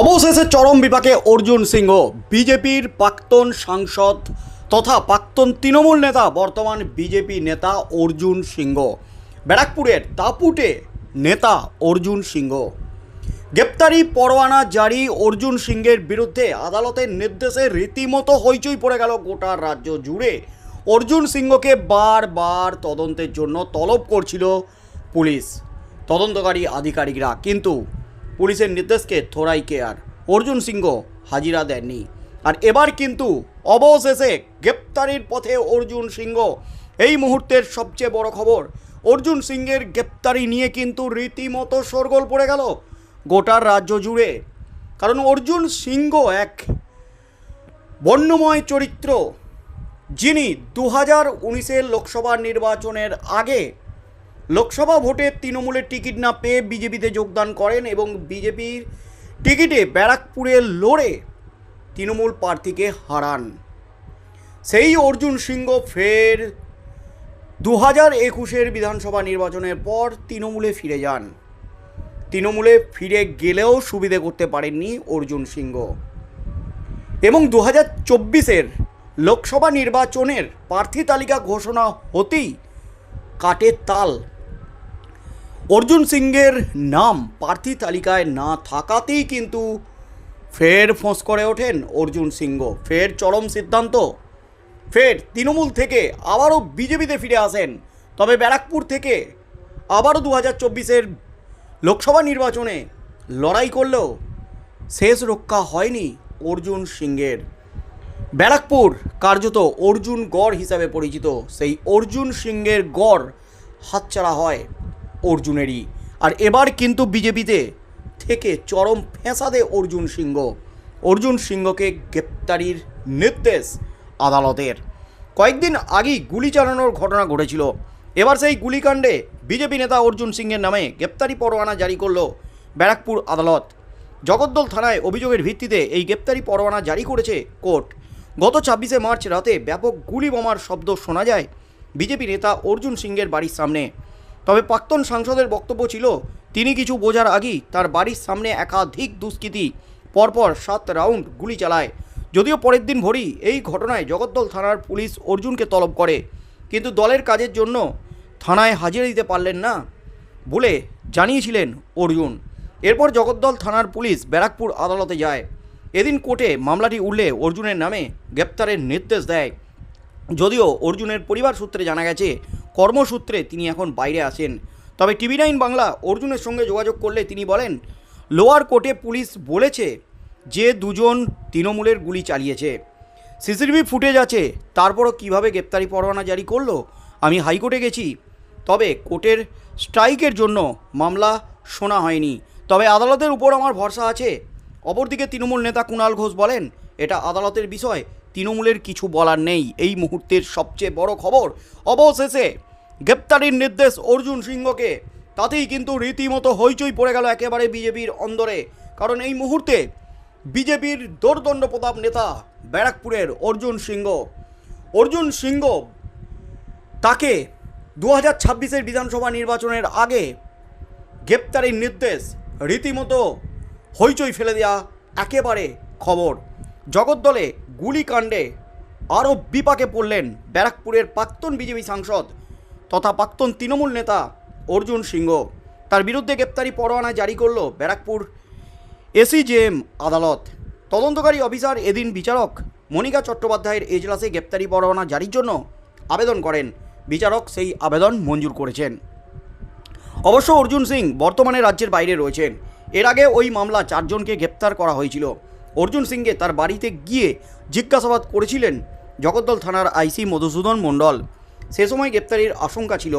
অবশেষে চরম বিপাকে অর্জুন সিংহ। বিজেপির প্রাক্তন সাংসদ তথা প্রাক্তন তৃণমূল নেতা, বর্তমান বিজেপি নেতা অর্জুন সিংহ। ব্যারাকপুরের দাপুটে নেতা অর্জুন সিংহ। গ্রেপ্তারি পরোয়ানা জারি, অর্জুন সিংহের বিরুদ্ধে আদালতের নির্দেশে রীতিমতো হইচই পড়ে গেল গোটা রাজ্য জুড়ে। অর্জুন সিংহকে বারবার তদন্তের জন্য তলব করছিল পুলিশ। তদন্তকারী আধিকারিকরা কিন্তু পুলিশের নির্দেশকে থোড়াই কেয়ার অর্জুন সিংহ হাজিরা দেননি। আর এবার কিন্তু অবশেষে গ্রেপ্তারির পথে অর্জুন সিংহ। এই মুহূর্তের সবচেয়ে বড় খবর, অর্জুন সিংহের গ্রেপ্তারি নিয়ে কিন্তু রীতিমতো শোরগোল পড়ে গেল গোটা রাজ্য জুড়ে। কারণ অর্জুন সিংহ এক বর্ণময় চরিত্র, যিনি দু হাজার উনিশের লোকসভা নির্বাচনের আগে লোকসভা ভোটে তৃণমূলের টিকিট না পেয়ে বিজেপিতে যোগদান করেন এবং বিজেপির টিকিটে ব্যারাকপুরে লড়ে তৃণমূল প্রার্থীকে হারান। সেই অর্জুন সিংহ ফের দু হাজার একুশের বিধানসভা নির্বাচনের পর তৃণমূলে ফিরে যান। তৃণমূলে ফিরে গেলেও সুবিধে করতে পারেননি অর্জুন সিংহ। এবং দু হাজার চব্বিশের লোকসভা নির্বাচনের প্রার্থী তালিকা ঘোষণা হতেই কাটে তাল। অর্জুন সিংহের নাম প্রার্থী তালিকায় না থাকাতেই কিন্তু ফের ফোঁস করে ওঠেন অর্জুন সিংহ। ফের চরম সিদ্ধান্ত। ফের তৃণমূল থেকে আবারও বিজেপিতে ফিরে আসেন। তবে ব্যারাকপুর থেকে আবারও দু হাজার চব্বিশের লোকসভা নির্বাচনে লড়াই করলেও শেষ রক্ষা হয়নি অর্জুন সিংহের ব্যারাকপুর কার্যত অর্জুন গড় হিসাবে পরিচিত। সেই অর্জুন সিংহের গড় হাতছাড়া হয়। অর্জুনেরই। আর এবার কিন্তু বিজেপিতে থেকে চরম ফেঁসাদে অর্জুন সিংহ। অর্জুন সিংহকে গ্রেপ্তারির নির্দেশ আদালতের। কয়েকদিন আগেই গুলি চালানোর ঘটনা ঘটেছিল। এবার সেই গুলিকাণ্ডে বিজেপি নেতা অর্জুন সিংহের নামে গ্রেপ্তারি পরোয়ানা জারি করল ব্যারাকপুর আদালত। জগদ্দল থানায় অভিযোগের ভিত্তিতে এই গ্রেপ্তারি পরোয়ানা জারি করেছে কোর্ট। গত ছাব্বিশে মার্চ রাতে ব্যাপক গুলি বোমার শব্দ শোনা যায় বিজেপি নেতা অর্জুন সিংহের বাড়ির সামনে। তবে প্রাক্তন সাংসদের বক্তব্য ছিল, তিনি কিছু বোঝার আগেই তার বাড়ির সামনে একাধিক দুষ্কৃতী, পরপর সাত রাউন্ড গুলি চালায়। যদিও পরের দিন ভোরই এই ঘটনায় জগদ্দল থানার পুলিশ অর্জুনকে তলব করে, কিন্তু দলের কাজের জন্য থানায় হাজিরা দিতে পারলেন না বলে জানিয়েছিলেন অর্জুন। এরপর জগদ্দল থানার পুলিশ ব্যারাকপুর আদালতে যায়। এদিন কোর্টে মামলাটি উঠলে অর্জুনের নামে গ্রেপ্তারের নির্দেশ দেয়। যদিও অর্জুনের পরিবার সূত্রে জানা গেছে কর্মসূত্রে তিনি এখন বাইরে আসেন তবে টিভি নাইন বাংলা অর্জুনের সঙ্গে যোগাযোগ করলে তিনি বলেন, লোয়ার কোর্টে পুলিশ বলেছে যে দুজন তৃণমূলের গুলি চালিয়েছে। সিসিটিভি ফুটেজ আছে, তারপরও কীভাবে গ্রেপ্তারি পরোয়ানা জারি করল, আমি হাইকোর্টে গেছি। তবে কোর্টের স্ট্রাইকের জন্য মামলা শোনা হয়নি। তবে আদালতের উপর আমার ভরসা আছে। অপরদিকে তৃণমূল নেতা কুণাল ঘোষ বলেন, এটা আদালতের বিষয় তৃণমূলের কিছু বলার নেই। এই মুহূর্তের সবচেয়ে বড় খবর, অবশেষে গ্রেপ্তারির নির্দেশ অর্জুন সিংহকে। তাতেই কিন্তু রীতিমতো হইচই পড়ে গেল একেবারে বিজেপির অন্দরে। কারণ এই মুহূর্তে বিজেপির দোর্দণ্ড প্রতাপ নেতা ব্যারাকপুরের অর্জুন সিংহ। অর্জুন সিংহ তাকে দু হাজার ছাব্বিশের বিধানসভা নির্বাচনের আগে গ্রেপ্তারির নির্দেশ, রীতিমতো হইচই ফেলে দেওয়া একেবারে খবর। জগদ্দলে গুলিকাণ্ডে আরও বিপাকে পড়লেন ব্যারাকপুরের প্রাক্তন বিজেপি সাংসদ তথা প্রাক্তন তৃণমূল নেতা অর্জুন সিংহ। তার বিরুদ্ধে গ্রেপ্তারি পরোয়ানা জারি করল ব্যারাকপুর এসিজেএম আদালত। তদন্তকারী অফিসার এদিন বিচারক মনিকা চট্টোপাধ্যায়ের এজলাসে গ্রেপ্তারি পরোয়ানা জারির জন্য আবেদন করেন। বিচারক সেই আবেদন মঞ্জুর করেছেন। অবশ্য অর্জুন সিং বর্তমানে রাজ্যের বাইরে রয়েছেন। এর আগে ওই মামলা চারজনকে গ্রেপ্তার করা হয়েছিল। অর্জুন সিংকে তার বাড়িতে গিয়ে জিজ্ঞাসাবাদ করেছিলেন জগদ্দল থানার আইসি মধুসূদন মণ্ডল। সে সময় গ্রেপ্তারির আশঙ্কা ছিল।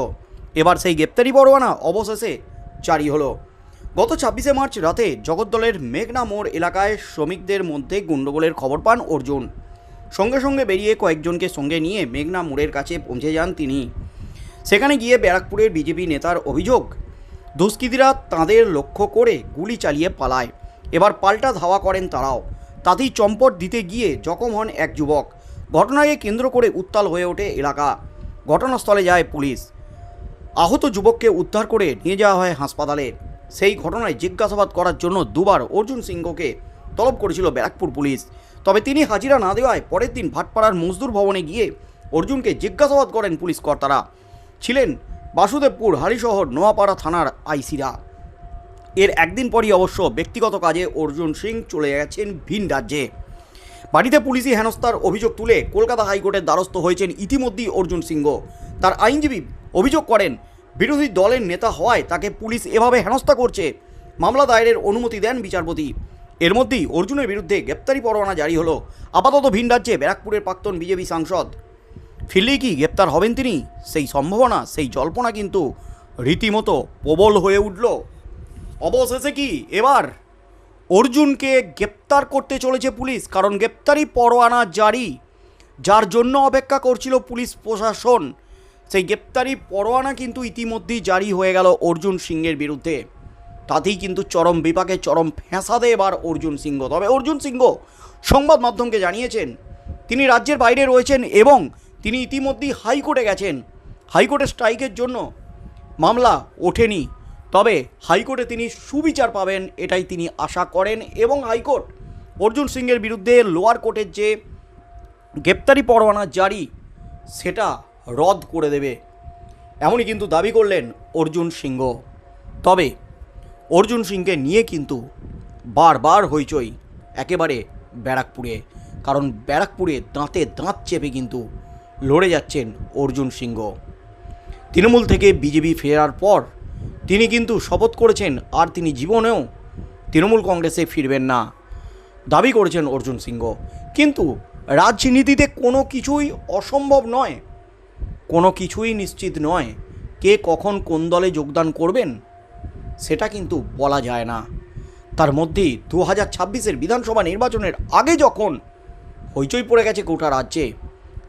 এবার সেই গ্রেপ্তারি পরোয়ানা অবশেষে জারি হলো। গত ছাব্বিশে মার্চ রাতে জগদ্দলের মেঘনা মোড় এলাকায় শ্রমিকদের মধ্যে গণ্ডগোলের খবর পান অর্জুন। সঙ্গে সঙ্গে বেরিয়ে কয়েকজনকে সঙ্গে নিয়ে মেঘনা মোড়ের কাছে পৌঁছে যান তিনি। সেখানে গিয়ে ব্যারাকপুরের বিজেপি নেতার অভিযোগ, দুষ্কৃতীরা তাঁদের লক্ষ্য করে গুলি চালিয়ে পালায়। এবার পাল্টা ধাওয়া করেন তারাও। তাতেই চম্পট দিতে গিয়ে জখম হন এক যুবক। ঘটনাকে কেন্দ্র করে উত্তাল হয়ে ওঠে এলাকা। ঘটনাস্থলে যায় পুলিশ। আহত যুবককে উদ্ধার করে নিয়ে যাওয়া হয় হাসপাতালে। সেই ঘটনায় জিজ্ঞাসাবাদ করার জন্য দুবার অর্জুন সিংহকে তলব করেছিল ব্যারাকপুর পুলিশ। তবে তিনি হাজিরা না দেওয়ায় পরের দিন ভাটপাড়ার মজদুর ভবনে গিয়ে অর্জুনকে জিজ্ঞাসাবাদ করেন পুলিশ কর্তারা। ছিলেন বাসুদেবপুর, হারিশহর, নোয়াপাড়া থানার আইসিরা। এর একদিন পরই অবশ্য ব্যক্তিগত কাজে অর্জুন সিং চলে গেছেন ভিন রাজ্যে। বাড়িতে পুলিশি হেনস্থার অভিযোগ তুলে কলকাতা হাইকোর্টের দ্বারস্থ হয়েছেন ইতিমধ্যেই অর্জুন সিংহ। তার আইনজীবী অভিযোগ করেন, বিরোধী দলের নেতা হওয়ায় তাকে পুলিশ এভাবে হেনস্থা করছে, মামলা দায়েরের অনুমতি দেন বিচারপতি। এর মধ্যেই অর্জুনের বিরুদ্ধে গ্রেপ্তারি পরোয়ানা জারি হলো আপাতত ভিন রাজ্যে ব্যারাকপুরের প্রাক্তন বিজেপি সাংসদ। ফিরলেই কি গ্রেপ্তার হবেন তিনি? সেই সম্ভাবনা, সেই জল্পনা কিন্তু রীতিমতো প্রবল হয়ে উঠল। অবশেষে কি? এবার অর্জুনকে গ্রেপ্তার করতে চলেছে পুলিশ, কারণ গ্রেপ্তারি পরোয়ানা জারি। যার জন্য অপেক্ষা করছিল পুলিশ প্রশাসন। সেই গ্রেপ্তারি পরোয়ানা কিন্তু ইতিমধ্যেই জারি হয়ে গেল অর্জুন সিংয়ের বিরুদ্ধে। তাতেই কিন্তু চরম বিপাকে চরম ফ্যাঁসাদে এবার অর্জুন সিংহ। তবে অর্জুন সিংহ সংবাদ মাধ্যমকে জানিয়েছেন, তিনি রাজ্যের বাইরে রয়েছেন এবং তিনি ইতিমধ্যেই হাইকোর্টে গেছেন। হাইকোর্টের স্ট্রাইকের জন্য মামলা ওঠেনি। তবে হাইকোর্টে তিনি সুবিচার পাবেন এটাই তিনি আশা করেন এবং হাইকোর্ট অর্জুন সিংয়ের বিরুদ্ধে লোয়ার কোর্টের যে গ্রেপ্তারি পরোয়ানা জারি, সেটা রদ করে দেবে। এমনই কিন্তু দাবি করলেন অর্জুন সিংহ। তবে অর্জুন সিংকে নিয়ে কিন্তু বারবার হইচই একেবারে ব্যারাকপুরে, কারণ ব্যারাকপুরে দাঁতে দাঁত চেপে কিন্তু লড়ে যাচ্ছেন অর্জুন সিংহ। তৃণমূল থেকে বিজেপি ফেরার পর তিনি কিন্তু শপথ করেছেন আর তিনি জীবনেও তৃণমূল কংগ্রেসে ফিরবেন না। দাবি করেছেন অর্জুন সিংহ। কিন্তু রাজনীতিতে কোনো কিছুই অসম্ভব নয়। কোনো কিছুই নিশ্চিত নয় কে কখন কোন দলে যোগদান করবেন, সেটা কিন্তু বলা যায় না। তার মধ্যেই দু হাজার ছাব্বিশের বিধানসভা নির্বাচনের আগে যখন হইচই পড়ে গেছে গোটা রাজ্যে,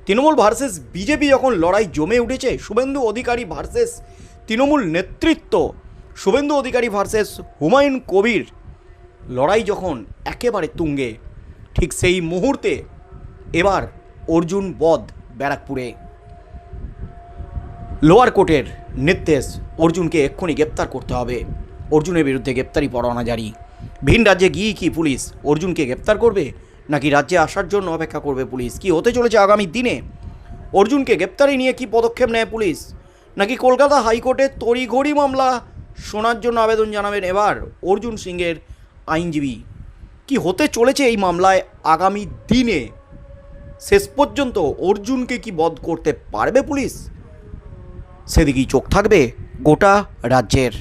তৃণমূল ভার্সেস বিজেপি যখন লড়াই জমে উঠেছে, শুভেন্দু অধিকারী ভার্সেস তৃণমূল নেতৃত্ব শুভেন্দু অধিকারী ভার্সেস হুমায়ুন কবির লড়াই যখন একেবারে তুঙ্গে, ঠিক সেই মুহূর্তে এবার অর্জুন বধ ব্যারাকপুরে। লোয়ার কোর্টের নির্দেশ অর্জুনকে এক্ষুনি গ্রেপ্তার করতে হবে। অর্জুনের বিরুদ্ধে গ্রেপ্তারি পরোয়ানা জারি। ভিন রাজ্যে গিয়ে কি পুলিশ অর্জুনকে গ্রেপ্তার করবে, নাকি রাজ্যে আসার জন্য অপেক্ষা করবে পুলিশ? কি হতে চলেছে আগামী দিনে? অর্জুনকে গ্রেপ্তারি নিয়ে কি পদক্ষেপ নেয় পুলিশ? নাকি কলকাতা হাইকোর্টে তড়িঘড়ি মামলা? শোনার জন্য আবেদন জানাবেন এবার অর্জুন সিংয়ের আইনজীবী। কি হতে চলেছে এই মামলায় আগামী দিনে? শেষ পর্যন্ত অর্জুনকে কি বধ করতে পারবে পুলিশ? সেদিকেই চোখ থাকবে গোটা রাজ্যের।